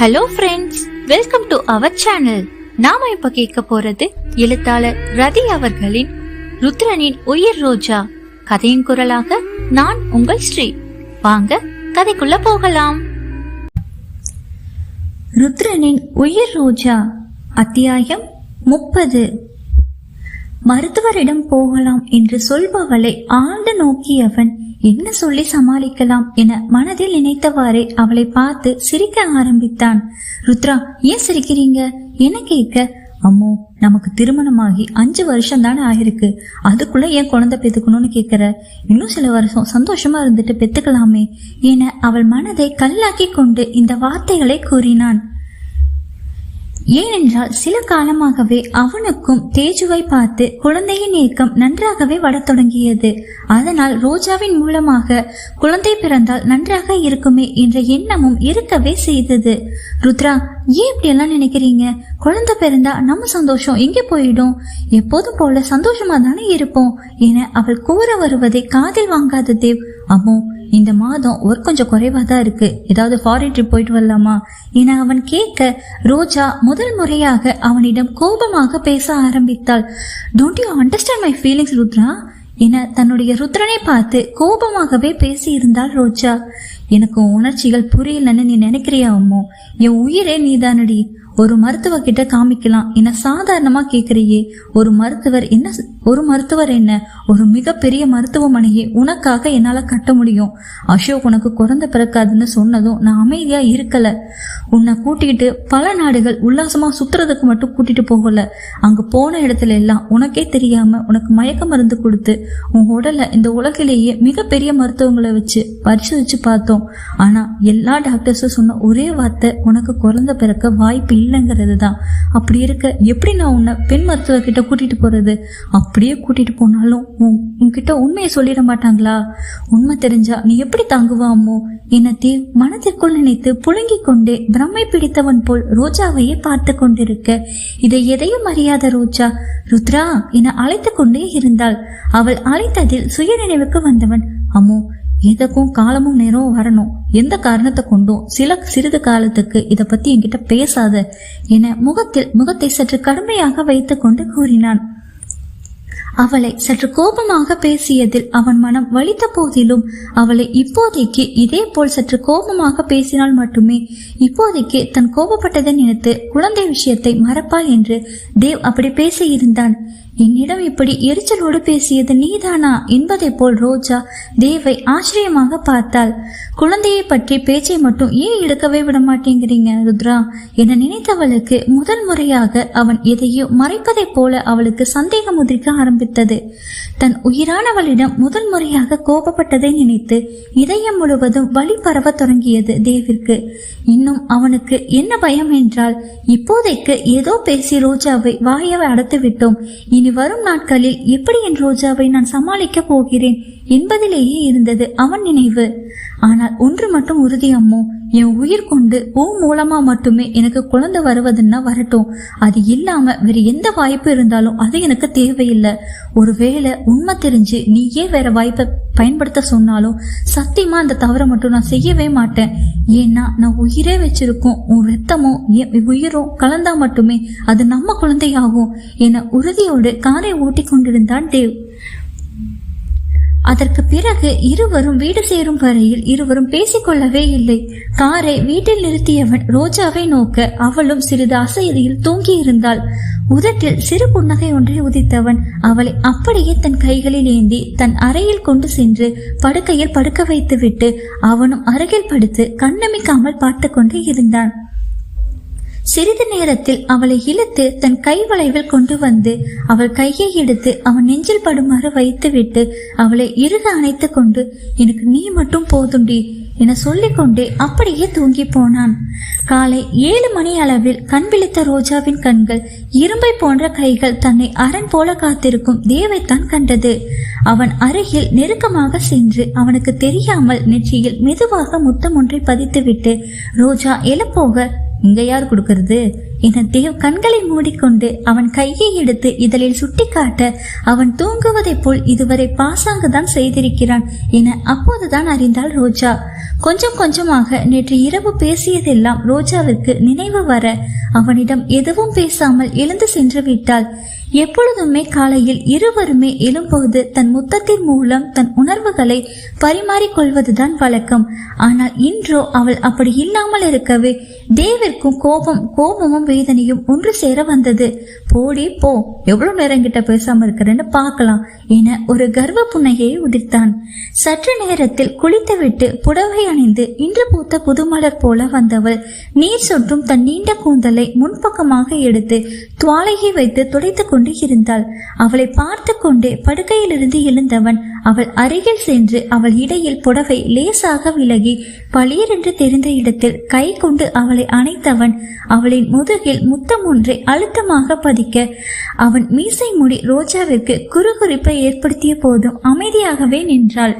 Hello friends welcome to our channel நாம இப்ப கேட்க போறது எழுத்தாளர் ரதி அவர்களின் ருத்ரனின் உயிர் ரோஜா. கதையின் குரலாக நான் உங்கள் ஸ்ரீ. வாங்க கதைக்குள்ள போகலாம். ருத்ரனின் உயிர் ரோஜா அத்தியாயம் முப்பது. மருத்துவரிடம் போகலாம் என்று சொல்பவளை ஆழ்ந்து நோக்கியவன் என்ன சொல்லி சமாளிக்கலாம் என மனதில் நினைத்தவாறே அவளை பார்த்து சிரிக்க ஆரம்பித்தான். ருத்ரா ஏன் சிரிக்கிறீங்க? என்ன கேட்க? அம்மோ நமக்கு திருமணமாகி அஞ்சு வருஷம் தானே ஆகிருக்கு. அதுக்குள்ள ஏன் குழந்தை பெத்துக்கணும்னு கேக்குற இன்னும் சில வருஷம் சந்தோஷமா இருந்துட்டு பெத்துக்கலாமே என அவள் மனதை கல்லாக்கி கொண்டு இந்த வார்த்தைகளை கூறினான். ஏனென்றால் சில காலமாகவே அவனுக்கும் தேஜுவை பார்த்து குழந்தையின் ஏக்கம் நன்றாகவே வட தொடங்கியது. அதனால் ரோஜாவின் மூலமாக குழந்தை பிறந்தால் நன்றாக இருக்குமே என்ற எண்ணமும் இருக்கவே செய்தது. ருத்ரா ஏன் இப்படி எல்லாம் நினைக்கிறீங்க? குழந்தை பிறந்தா நம்ம சந்தோஷம் எங்கே போயிடும்? எப்போதும் போல சந்தோஷமா தானே இருப்போம் என அவள் கூற வருவதை காதில் வாங்காத தேவ் அம்மோ இந்த மாதம் ஒர்க் கொஞ்சம் குறைவா தான் இருக்கு. ஏதாவது ஃபாரின் ட்ரிப் போயிட்டு வரலாமா? என அவன் கேட்க ரோஜா முதல் முறையாக அவனிடம் கோபமாக பேச ஆரம்பித்தாள். Don't you understand my feelings Rudra? என தன்னுடைய ருத்ரனை பார்த்து கோபமாகவே பேசியிருந்தாள் ரோஜா. எனக்கு உணர்ச்சிகள் புரியலன்னு நீ நினைக்கிறியா அம்மோ? என் உயிரே நீதானடி. ஒரு மருத்துவ கிட்ட காமிக்கலாம். என்ன சாதாரணமா கேக்குறியே? ஒரு மருத்துவர் என்ன ஒரு மருத்துவர் என்ன? ஒரு மிகப்பெரிய மருத்துவமனையை உனக்காக என்னால கட்ட முடியும். அசோக் உனக்கு குறந்த பிறக்காதுன்னு சொன்னதும் நான் அமைதியா இருக்கல. உன்னை கூட்டிகிட்டு பல நாடுகள் உல்லாசமா சுத்துறதுக்கு மட்டும் கூட்டிட்டு போகல. அங்க போன இடத்துல எல்லாம் உனக்கே தெரியாம உனக்கு மயக்க மருந்து கொடுத்து உன் உடலை இந்த உலகிலேயே மிகப்பெரிய மருத்துவங்களை வச்சு பரிசோதிச்சு பார்த்தோம். ஆனா எல்லா டாக்டர்ஸும் சொன்ன ஒரே வார்த்தை உனக்கு குறந்த பிறக்க வாய்ப்பு இல்லைங்கிறது தான். அப்படி இருக்க எப்படி நான் உன்னை பெண் மருத்துவர்கிட்ட கூட்டிகிட்டு கூட்டிட்டு போறது? அப்படியே கூட்டிட்டு போனாலும் உன் உன்கிட்ட உண்மையை சொல்லிட மாட்டாங்களா? உண்மை தெரிஞ்சா நீ எப்படி தாங்குவாமோ? என மனதிற்குள் நினைத்து புழுங்கிக் கொண்டே பிரம்மை பிடித்தவன் போல் ரோஜாவையே பார்த்து கொண்டிருக்க இதை எதையும் அறியாத ரோஜா ருத்ரா என அழைத்து கொண்டே இருந்தாள். அவள் அழைத்ததில் சுய நினைவுக்கு வந்தவன் அம்மோ எதற்கும் காலமும் நேரம் வரணும். எந்த காரணத்தை கொண்டும் சில சிறிது காலத்துக்கு இதை பத்தி என்கிட்ட பேசாத என முகத்தில் முகத்தை சற்று கடுமையாக வைத்துக் கொண்டு கூறினான். அவளை சற்று கோபமாக பேசியதில் அவன் மனம் வலித்த போதிலும் அவளை இப்போதைக்கு இதே போல் சற்று கோபமாக பேசினால் மட்டுமே இப்போதைக்கு தன் கோபப்பட்டதை நினைத்து குழந்தை விஷயத்தை மறப்பாள் என்று தேவ் அப்படி பேசியிருந்தான். என்னிடம் இப்படி எரிச்சலோடு பேசியது நீதானா? என்பதை போல் ரோஜா தேவை ஆச்சரியமாக பார்த்தாள். குழந்தையை பற்றி பேச்சை மட்டும் ஏன் எடுக்கவே விட மாட்டேங்கிறீங்க ருத்ரா? என நினைத்தவளுக்கு முதல் முறையாக அவன் எதையோ மறைப்பதைப் போல அவளுக்கு சந்தேகம் உதிர்க்க ஆரம்பித்தது. தன் உயிரானவளிடம் முதல் முறையாக கோபப்பட்டதை நினைத்து இதயம் முழுவதும் வழி பரவ தொடங்கியது தேவிற்கு. இன்னும் அவனுக்கு என்ன பயம் என்றால் இப்போதைக்கு ஏதோ பேசி ரோஜாவை வாயவை அடைத்து விட்டோம் இனி வரும் நாட்களில் எப்படி என் ரோஜாவை நான் சமாளிக்கப் போகிறேன் என்பதிலேயே இருந்தது அவன் நினைவு. ஆனால் ஒன்று மட்டும் உறுதி அம்மோ. என் உயிர் கொண்டு ஓ மூலமா மட்டுமே எனக்கு குழந்தை வருவதுன்னா வரட்டும். அது இல்லாம வேற எந்த வாய்ப்பு இருந்தாலும் அது எனக்கு தேவையில்லை. ஒருவேளை உண்மை தெரிஞ்சு நீயே வேற வாய்ப்பை பயன்படுத்த சொன்னாலும் சத்தியமா அந்த தவறை மட்டும் நான் செய்யவே மாட்டேன். ஏன்னா நான் உயிரே வச்சிருக்கோம். உன் ரத்தமும் என் உயிரும் கலந்தா மட்டுமே அது நம்ம குழந்தையாகும். என உறுதியோடு காரை ஓட்டி கொண்டிருந்தான் தேவ். அதற்கு பிறகு இருவரும் வீடு சேரும் வரையில் இருவரும் பேசிக்கொள்ளவே இல்லை. காரை வீட்டில் நிறுத்தியவன் ரோஜாவை நோக்க அவளும் சிறிது அசையில் தூங்கியிருந்தாள். உதட்டில் சிறு புன்னகை ஒன்றை உதித்தவன் அவளை அப்படியே தன் கைகளில் ஏந்தி தன் அறையில் கொண்டு சென்று படுக்கையில் படுக்க வைத்துவிட்டு அவனும் அருகில் படுத்து கண்ணமிக்காமல் பார்த்து கொண்டே இருந்தான். சிறிது நேரத்தில் அவளை இழுத்து தன் கை வளைவில் கொண்டு வந்து அவள் கையை எடுத்து அவன் நெஞ்சில் படுமாறு வைத்துவிட்டு அவளை இறுக அணைத்து கொண்டு எனக்கு நீ மட்டும் போதுண்டி என சொல்லிக்கொண்டே அப்படியே தூங்கி போனான். காலை ஏழு மணி அளவில் கண் விழித்த ரோஜாவின் கண்கள் இரும்பை போன்ற கைகள் தன்னை அரண் போல காத்திருக்கும் தேவைத்தான் கண்டது. அவன் அருகில் நெருக்கமாக சென்று அவனுக்கு தெரியாமல் நெற்றியில் மெதுவாக முத்தம் ஒன்றை பதித்துவிட்டு ரோஜா எழப்போக இங்க யார் கொடுக்கறது? என தேவ் கண்களை மூடிக்கொண்டு அவன் கையை எடுத்து இதழில் சுட்டிக்காட்ட அவன் தூங்குவதைப் போல் இதுவரை பாசாங்குதான் செய்திருக்கிறான் என அப்போதுதான் அறிந்தாள் ரோஜா. கொஞ்சம் கொஞ்சமாக நேற்று இரவு பேசியதெல்லாம் ரோஜாவிற்கு நினைவு வர அவனிடம் எதுவும் பேசாமல் எழுந்து சென்று விட்டாள். எப்பொழுதுமே காலையில் இருவருமே எழும்போது தன் முத்தத்தின் மூலம் தன் உணர்வுகளை பரிமாறிக்கொள்வதுதான் வழக்கம். ஆனால் இன்றோ அவள் அப்படி இல்லாமல் இருக்கவே தேவிற்கும் கோபம் கோபமும் வேதனையும் ஒன்று சேர வந்தது. போடி போ எவ்வளவு நேரம் கிட்ட பேசாம இருக்கிறேன்னு பார்க்கலாம் என ஒரு கர்வ புன்னையை உதிர்த்தான். சற்று நேரத்தில் குளித்துவிட்டு புடவை அணிந்து இன்று பூத்த புதுமலர் போல வந்தவள் நீர் சொட்டும் தன் நீண்ட கூந்தலை முன்பக்கமாக எடுத்து துவாலையை வைத்து துடைத்துக் கொண்டு இருந்தாள். அவளை பார்த்து கொண்டே படுக்கையிலிருந்து எழுந்தவன் அவள் அருகில் சென்று அவள் இடையில் புடவை லேசாக விலகி பளியரென்று தெரிந்த இடத்தில் கை கொண்டு அவளை அணைத்தவன் அவளின் முதுகில் முத்தம் ஒன்றை அழுத்தமாக பதிக்க அவன் மீசை முடி ரோஜாவிற்கு குறுகுறிப்பை ஏற்படுத்திய போதும் அமைதியாகவே நின்றாள்.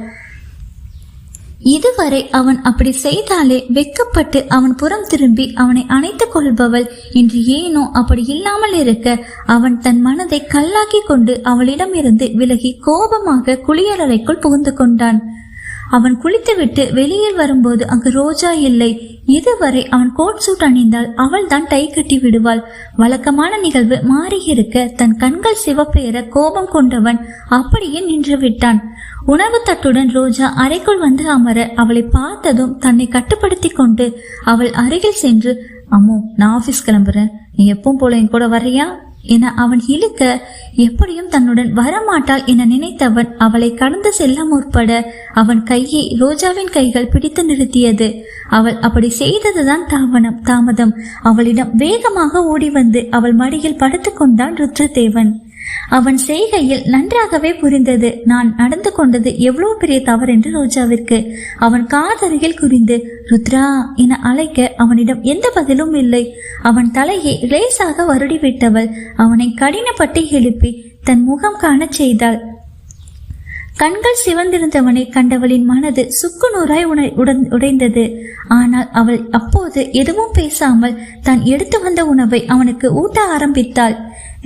இதுவரை அவன் அப்படி செய்தாலே வெக்கப்பட்டு அவன் புறம் திரும்பி அவனை அணைத்துக் கொள்பவள் இன்று ஏனோ அப்படி இல்லாமல் இருக்க அவன் தன் மனதை கல்லாக்கி கொண்டு அவளிடமிருந்து விலகி கோபமாக குளியலறைக்குள் புகுந்து கொண்டான். அவன் குளித்துவிட்டு வெளியில் வரும்போது அங்கு ரோஜா இல்லை. இதுவரை அவன் கோட் சூட் அணிந்தால் அவள் தான் டை கட்டி விடுவாள். வழக்கமான நிகழ்வு மாறியிருக்க தன் கண்கள் சிவப்பேற கோபம் கொண்டவன் அப்படியே நின்று விட்டான். உணவு தட்டுடன் ரோஜா அறைக்குள் வந்து அமர அவளை பார்த்ததும் தன்னை கட்டுப்படுத்தி கொண்டு அவள் அருகில் சென்று அம்மோ நான் ஆபீஸ் கிளம்புறேன். நீ எப்பவும் போல என் கூட வரையா என அவன் இழுக்க எப்படியும் தன்னுடன் வரமாட்டாள் என நினைத்தவன் அவளை கடந்து செல்ல முற்பட அவன் கையை ரோஜாவின் கைகள் பிடித்து நிறுத்தியது. அவள் அப்படி செய்ததுதான் தாமனம் தாமதம். அவளிடம் வேகமாக ஓடி வந்து அவள் மடியில் படுத்துக்கொண்டான் ருத்ரதேவன். அவன் செய்கையில் நன்றாகவே புரிந்தது. நான் நடந்து கொண்டது எவ்வளவு பெரிய தவறு என்று ரோஜாவிற்கு. அவன் காதருகில் குறிந்து ருத்ரா என அழைக்க அவனிடம் எந்த பதிலும் இல்லை. அவன் தலையை லேசாக வருடி விட்டவள் அவனை கடினப்பட்டு எழுப்பி தன் முகம் காணச் செய்தாள். கண்கள் சிவந்திருந்தவனை கண்டவளின் மனது சுக்குநூறாய் உண உடன் உடைந்தது. ஆனால் அவள் அப்போது எதுவும் பேசாமல் தான் எடுத்து வந்த உணவை அவனுக்கு ஊட்ட ஆரம்பித்தாள்.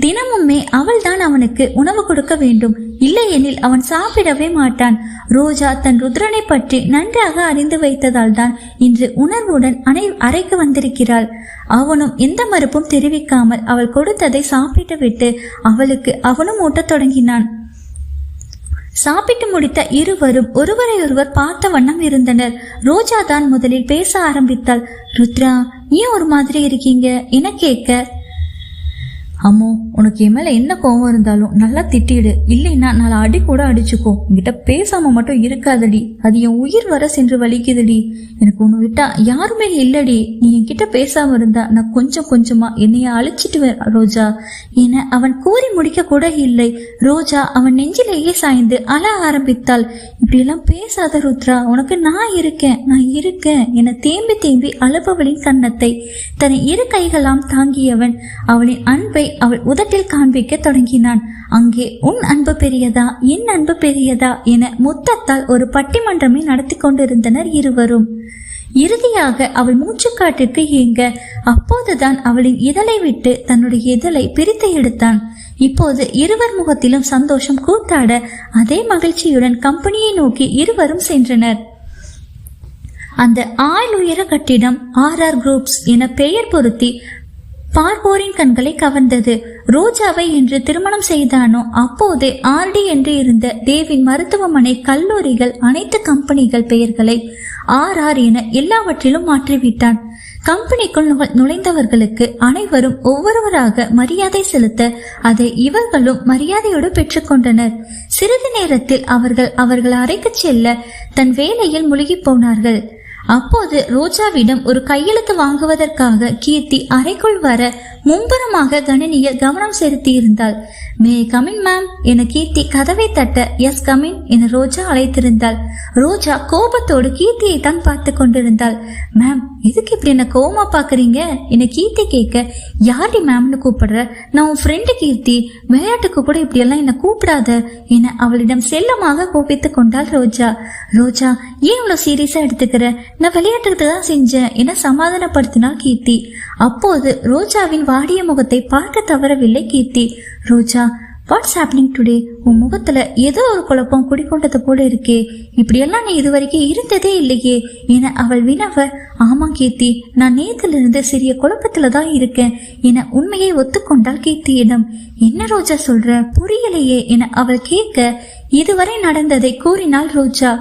தினமுமே அவள்தான் அவனுக்கு உணவு கொடுக்க வேண்டும். இல்லையெனில் அவன் சாப்பிடவே மாட்டான். ரோஜா தன் ருத்ரனை பற்றி நன்றாக அறிந்து வைத்ததால் தான் இன்று உணர்வுடன் அனை அறைக்கு வந்திருக்கிறாள். அவனும் எந்த மறுப்பும் தெரிவிக்காமல் அவள் கொடுத்ததை சாப்பிட்டு விட்டு அவளுக்கு அவனும் ஊட்டத் தொடங்கினான். சாப்பிட்டு முடித்த இருவரும் ஒருவரையொருவர் பார்த்த வண்ணம் இருந்தனர். ரோஜா தான் முதலில் பேச ஆரம்பித்தாள். ருத்ரா ஏன் ஒரு மாதிரி இருக்கீங்க என கேட்க அம்மோ உனக்கு என் மேல என்ன கோவம் இருந்தாலும் நல்லா திட்டிடு. இல்லைன்னா நாலு அடி கூட அடிச்சுக்கோ. உங்ககிட்ட பேசாம மட்டும் இருக்காதடி. அது என் உயிர் வர சென்று வலிக்குதுடி. எனக்கு ஒன்று விட்டா யாருமே இல்லடி. நீ என்கிட்ட பேசாம இருந்தா நான் கொஞ்சம் கொஞ்சமா என்னைய அழிச்சிட்டு ரோஜா. என அவன் கூறி முடிக்க கூட இல்லை. ரோஜா அவன் நெஞ்சிலேயே சாய்ந்து அழ ஆரம்பித்தாள். இப்படியெல்லாம் பேசாத ருத்ரா உனக்கு நான் இருக்கேன் நான் இருக்கேன் என தேம்பி தேம்பி அழுபவளின் கன்னத்தை. தன் இரு கைகளாம் தாங்கியவன். அவளின் அன்பை அவள் உதட்டில் காண்பிக்க தொடங்கினான். அங்கே உன் அன்பு பெரியதா? என் அன்பு பெரியதா? என முத்தத்தால் ஒரு பட்டிமன்றமே நடத்தி கொண்டிருந்தனர் இருவரும். இறுதியாக அவள் மூச்சுக்காட்டிற்கு இயங்க அப்போதுதான் அவளின் இதழை விட்டு தன்னுடைய இதழை பிரித்து எடுத்தான். இப்போது இருவர் முகத்திலும் சந்தோஷம் கூத்தாட அதே மகிழ்ச்சியுடன் கம்பெனியை நோக்கி இருவரும் சென்றனர். அந்த ஆள் உயர கட்டிடம் ஆர் ஆர் குரூப்ஸ் என பெயர் பொருத்தி பார்ப்போரின் கண்களை கவர்ந்தது. ரோஜாவை என்று திருமணம் செய்தானோ? அப்போது ஆர்டி என்று இருந்த தேவின் மருத்துவமனை கல்லூரிகள் அனைத்து கம்பெனிகள் பெயர்களை ஆர் ஆர் என எல்லாவற்றிலும் மாற்றிவிட்டான். கம்பெனிக்குள் நுழைந்தவர்களுக்கு அனைவரும் ஒவ்வொருவராக மரியாதை செலுத்த அதை இவர்களும் மரியாதையோடு பெற்றுக்கொண்டனர் சிறிது நேரத்தில் அவர்கள் அவர்கள் அறைக்கு செல்ல தன் வேலையில் முழுகி போனார்கள். அப்போது ரோஜாவிடம் ஒரு கையெழுத்து வாங்குவதற்காக கீர்த்தி அறைக்குள் வர மும்புறமாக கணினியில் கவனம் செலுத்தியிருந்தாள். மே கமின் மேம் என கீர்த்தி கதவை தட்ட எஸ் கமின் என ரோஜா அழைத்திருந்தாள். ரோஜா கோபத்தோடு கீர்த்தியை தான் பார்த்து கொண்டிருந்தாள். மேம் எதுக்கு இப்படி என்ன கோமா பாக்குறீங்க என கீர்த்தி கேட்க யார்டி மேம்னு கூப்பிடுற? நான் உன் ஃப்ரெண்டு கீர்த்தி. விளையாட்டுக்கு கூட இப்படி எல்லாம் என்ன கூப்பிடாத என அவளிடம் செல்லமாக கோபித்து கொண்டாள் ரோஜா. ரோஜா ஏன் இவ்வளவு சீரியஸா எடுத்துக்கிற? நான் விளையாட்டுக்கு தான் செஞ்சேன் என சமாதானப்படுத்தினாள் கீர்த்தி. அப்போது ரோஜாவின் வாடிய முகத்தை பார்க்க தவறவில்லை Keerthi. Roja what's happening today உன் முகத்துல ஏதோ ஒரு குழப்பம் குடிக்கொண்டது போல இருக்கே. இப்படியெல்லாம் நீ இதுவரைக்கும் இருந்ததே இல்லையே என அவள் வினவ ஆமா கீர்த்தி நான் நேத்திலிருந்து சிறிய குழப்பத்துல தான் இருக்கேன் என உண்மையை ஒத்துக்கொண்டாள் கீர்த்தியிடம். என்ன ரோஜா சொல்ற? புரியலையே என அவள் கேட்க இதுவரை நடந்ததை கூறினாள் ரோஜா.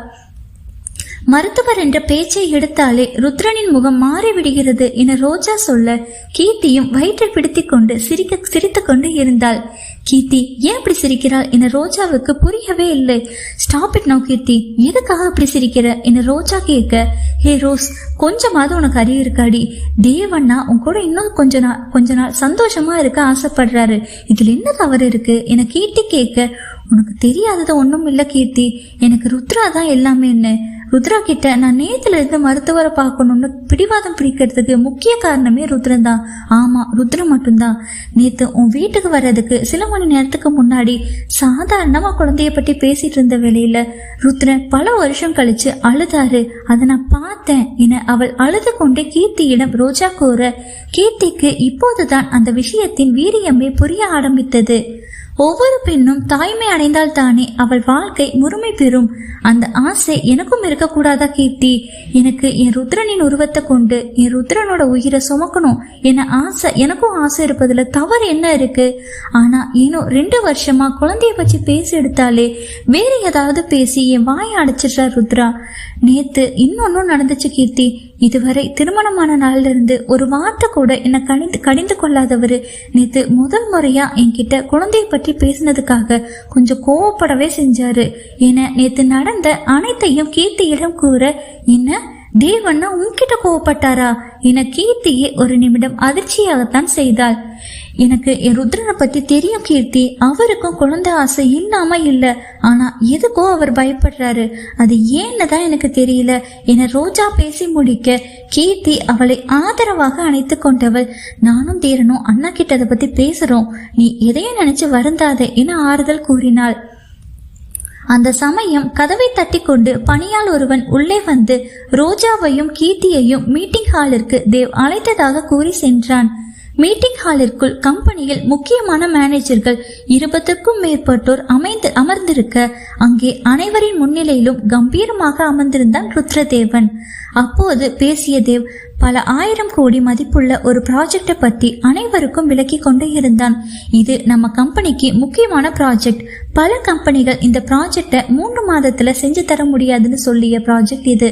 மருத்துவர் என்ற பேச்சை எடுத்தாலே ருத்ரனின் முகம் மாறிவிடுகிறது என ரோஜா சொல்ல கீர்த்தியும் வயிற்றை பிடித்து கொண்டு சிரிக்க சிரித்து கொண்டு இருந்தாள். கீர்த்தி ஏன் அப்படி சிரிக்கிறாள் என ரோஜாவுக்கு புரியவே இல்லை. Stop it no Keerthi. எதுக்காக அப்படி சிரிக்கிற என ரோஜா கேட்க ஹே ரோஸ் கொஞ்சமாவது உனக்கு அறிவு இருக்காடி. தேவண்ணா உன் கூட இன்னும் கொஞ்ச நாள் கொஞ்ச நாள் சந்தோஷமா இருக்க ஆசைப்படுறாரு. இதுல என்ன தவறு இருக்கு? என கீர்த்தி கேட்க உனக்கு தெரியாதது ஒன்றும் இல்லை கீர்த்தி. எனக்கு ருத்ரா தான் எல்லாமே என்ன? ருத்ரா கிட்ட நான் நேத்துல இருந்து மருத்துவரை பார்க்கணும்னு பிடிவாதம் பிடிக்கிறதுக்கு முக்கிய காரணமே ருத்ரன் தான். ஆமா ருத்ரன் மட்டும்தான். நேத்து உன் வீட்டுக்கு வர்றதுக்கு சில மணி நேரத்துக்கு முன்னாடி சாதாரணமா குழந்தைய பத்தி பேசிட்டு இருந்த வேலையில ருத்ரன் பல வருஷம் கழிச்சு அழுதாரு. அதை நான் பார்த்தேன். என அவள் அழுது கொண்டே கீர்த்தியிடம் ரோஜா கூற கீர்த்திக்கு இப்போதுதான் அந்த விஷயத்தின் வீரியமே புரிய ஆரம்பித்தது. ஒவ்வொரு பெண்ணும் தாய்மை அடைந்தால் தானே அவள் வாழ்க்கை முழுமை பெறும். அந்த ஆசை எனக்கும் இருக்கக்கூடாதா கீர்த்தி? எனக்கு என் ருத்ரனின் உருவத்தை கொண்டு என் ருத்ரனோட உயிரை சுமக்கணும் என ஆசை எனக்கும் ஆசை இருப்பதுல தவறு என்ன இருக்கு? ஆனா ஏனோ ரெண்டு வருஷமா குழந்தைய பற்றி பேசி எடுத்தாலே வேற ஏதாவது பேசி என் வாயை அடைச்சிடுறா ருத்ரா. நேத்து இன்னொன்னும் நடந்துச்சு கீர்த்தி. இதுவரை திருமணமான நாள்ல இருந்து ஒரு வார்த்தை கூட என்ன கணிந்து கடிந்து கொள்ளாதவரு. நேத்து முதல் முறையா என்கிட்ட குழந்தைய பற்றி பேசினதுக்காக கொஞ்சம் கோவப்படவே செஞ்சாரு. என நேத்து நடந்த அனைத்தையும் கீர்த்தியிடம் கூற என்ன? தேவண்ணா உன்கிட்ட கோவப்பட்டாரா? என கீர்த்தியே ஒரு நிமிடம் அதிர்ச்சியாகத்தான் செய்தாள். எனக்கு என் ருத்ரனை பத்தி தெரியும் கீர்த்தி. அவருக்கும் குழந்தை ஆசை இல்லாம இல்ல. ஆனா எதுக்கோ அவர் பயப்படுறாரு. அது ஏன்னு தான் எனக்கு தெரியல. என ரோஜா பேசி முடிக்க கீர்த்தி அவளை ஆதரவாக அணைத்து கொண்டவள். நானும் தீரனும் அண்ணா கிட்ட அதை பத்தி பேசுறோம். நீ எதையும் நினைச்சு வருந்தாதே என ஆறுதல் கூறினாள். அந்த சமயம் கதவை தட்டிக்கொண்டு பணியால் ஒருவன் உள்ளே வந்து ரோஜாவையும் கீர்த்தியையும் மீட்டிங் ஹாலிற்கு தேவ் அழைத்ததாக கூறி சென்றான். மீட்டிங் ஹாலிற்குள் கம்பெனியில் முக்கியமான மேனேஜர்கள் இருபதுக்கும் மேற்பட்டோர் அமைந்து அமர்ந்திருக்க அங்கே அனைவரின் முன்னிலையிலும் கம்பீரமாக அமர்ந்திருந்தான் ருத்ரதேவன். அப்போது பேசிய தேவ் பல ஆயிரம் கோடி மதிப்புள்ள ஒரு ப்ராஜெக்டை பற்றி அனைவருக்கும் விளக்கி கொண்டு இருந்தான். இது நம்ம கம்பெனிக்கு முக்கியமான ப்ராஜெக்ட் பல கம்பெனிகள் இந்த ப்ராஜெக்டை மூன்று மாதத்துல செஞ்சு தர முடியாதுன்னு சொல்லிய ப்ராஜெக்ட் இது.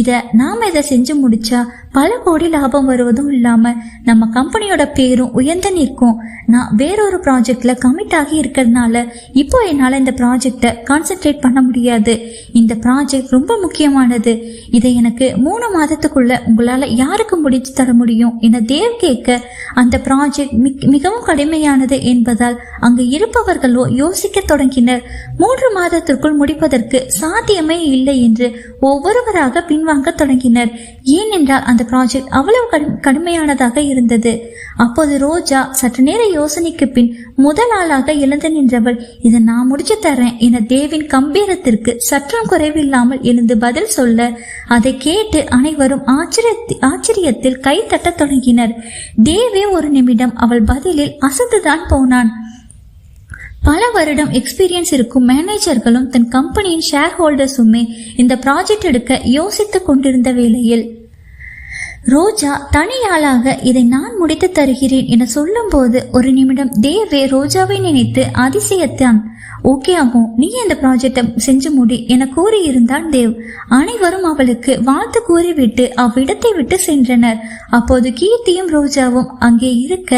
இத நாம இதை செஞ்சு முடிச்சா பல கோடி லாபம் வருவதும் இல்லாம நம்ம கம்பெனியோட பேரும் உயர்ந்து நிற்கும். நான் வேறொரு ப்ராஜெக்ட்ல கமிட் ஆகி இருக்கிறதுனால இப்போ என்னால இந்த ப்ராஜெக்டை கான்சென்ட்ரேட் பண்ண முடியாது. இந்த ப்ராஜெக்ட் ரொம்ப முக்கியமானது. இதை எனக்கு மூணு மாதத்துக்குள்ள உங்களால யாருக்கு முடித்து தர முடியும் என தேவ் கேட்க அந்த ப்ராஜெக்ட் மிகவும் கடுமையானது என்பதால் அங்கு இருப்பவர்களோ யோசிக்க தொடங்கினர். மூன்று மாதத்திற்குள் முடிப்பதற்கு சாத்தியமே இல்லை என்று ஒவ்வொருவராக பின்வாங்க தொடங்கினர். ஏனென்றால் அந்த ப்ராஜெக்ட் அவ்வளவு கடுமையானதாக இருந்தது. அப்போது ரோஜா சற்று நேர யோசனைக்கு பின் முதல் ஆளாக எழுந்து நின்றவள் இதை நான் முடிச்சு தரேன் என தேவின் கம்பீரத்திற்கு சற்றும் குறைவில்லாமல் எழுந்து பதில் சொல்ல அதை கேட்டு அனைவரும் ஆச்சரிய ஆச்சரியத்தில் கை தட்டத் தொடங்கினர். தேவே ஒரு நிமிடம் அவள் பதிலில் அசந்துதான் போனான். பல வருடம் எக்ஸ்பீரியன்ஸ் இருக்கும் மேனேஜர்களும் தன் கம்பெனியின் ஷேர் ஹோல்டர்ஸுமே இந்த ப்ராஜெக்ட் எடுக்க யோசித்துக் கொண்டிருந்த வேளையில் ரோஜா தனியாளாக இதை நான் முடித்து தருகிறேன் என சொல்லும்போது ஒரு நிமிடம் தேவே ரோஜாவை நினைத்து அதிசயத்தான். ஓகே ஆகும் நீ இந்த ப்ராஜெக்டை செஞ்சு முடி என கூறியிருந்தான் தேவ். அனைவரும் அவளுக்கு வாழ்த்து கூறிவிட்டு அவ்விடத்தை விட்டு சென்றனர். அப்போது கீர்த்தியும் ரோஜாவும் அங்கே இருக்க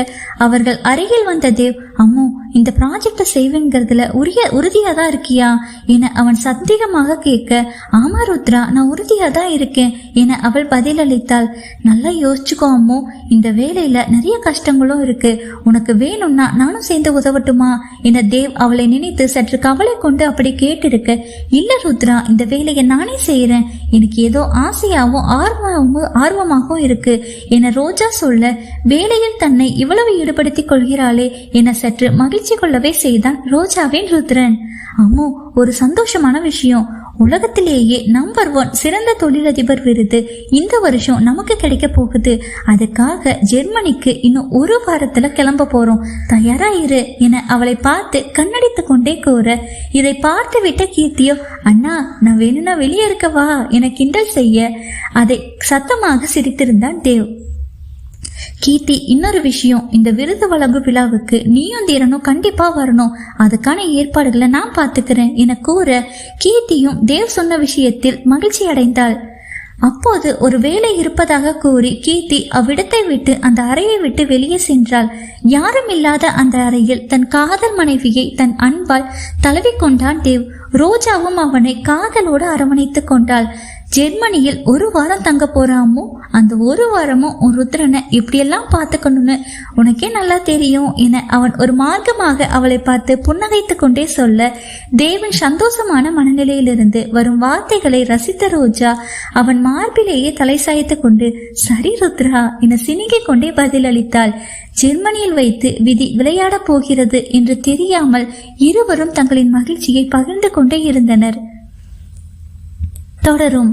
அவர்கள் அருகில் வந்த தேவ் அம்மோ இந்த ப்ராஜெக்டை செய்வேங்கிறதுல உரிய உறுதியா தான் இருக்கியா? என அவன் சந்தேகமாக கேட்க ஆமா ருத்ரா நான் உறுதியா தான் இருக்கேன் என அவள் பதிலளித்தாள். நல்லா யோசிச்சுக்கோ அம்மோ இந்த வேலையில நிறைய கஷ்டங்களும் இருக்கு. உனக்கு வேணும்னா நானும் சேர்ந்து உதவட்டுமா? என தேவ் அவளை நினைத்து நினைத்து சற்று கவலை கொண்டு அப்படி கேட்டிருக்க இல்ல ருத்ரா இந்த வேலையை நானே செய்யறேன் எனக்கு ஏதோ ஆசையாவும் ஆர்வமாகவும் ஆர்வமாகவும் இருக்கு. என ரோஜா சொல்ல வேலையில் தன்னை இவ்வளவு ஈடுபடுத்தி கொள்கிறாளே என சற்று மகிழ்ச்சி கொள்ளவே செய்தான் ரோஜாவின் ருத்ரன். அம்மோ ஒரு சந்தோஷமான விஷயம். உலகத்திலேயே நம்பர் ஒன் சிறந்த தொழிலதிபர் விருது இந்த வருஷம் நமக்கு கிடைக்க போகுது. அதுக்காக ஜெர்மனிக்கு இன்னும் ஒரு வாரத்துல கிளம்ப போறோம். தயாரா இரு என அவளை பார்த்து கண்ணடித்து கொண்டே கூற இதை பார்த்து விட்ட கீர்த்தியோ அண்ணா நான் வேணும்னா வெளியே இருக்கவா என கிண்டல் செய்ய அதை சத்தமாக சிரித்திருந்தான் தேவ். கீர்த்தி இன்னொரு விஷயம். இந்த விருது வழங்கும் விழாவுக்கு நீயும் தீரனும் கண்டிப்பா வரணும். அதுக்கான ஏற்பாடுகளை நான் பார்த்துக்கிறேன் என கூற கீர்த்தியும் தேவ் சொன்ன விஷயத்தில் மகிழ்ச்சி அடைந்தாள். அப்போது ஒரு வேலை இருப்பதாக கூறி கீர்த்தி அவ்விடத்தை விட்டு அந்த அறையை விட்டு வெளியே சென்றாள். யாரும் இல்லாத அந்த அறையில் தன் காதல் மனைவியை தன் அன்பால் தழுவிக்கொண்டான் தேவ். ரோஜாவும் அவனை காதலோடு அரவணைத்துக் கொண்டாள். ஜெர்மனியில் ஒரு வாரம் தங்க போறாமோ அந்த ஒரு வாரமும் உன் ருத்ரனை இப்படியெல்லாம் பார்த்துக்கணும்னு உனக்கே நல்லா தெரியும் என அவன் ஒரு மார்க்கமாக அவளை பார்த்து புன்னகைத்து கொண்டே சொல்ல தேவன் சந்தோஷமான மனநிலையிலிருந்து வரும் வார்த்தைகளை ரசித்த ரோஜா அவன் மார்பிலேயே தலை சாய்த்து கொண்டு சரி ருத்ரா என சினிங்கிக் கொண்டே பதிலளித்தாள். ஜெர்மனியில் வைத்து விதி விளையாடப் போகிறது என்று தெரியாமல் இருவரும் தங்களின் மகிழ்ச்சியை பகிர்ந்து கொண்டே இருந்தனர். தொடரும்.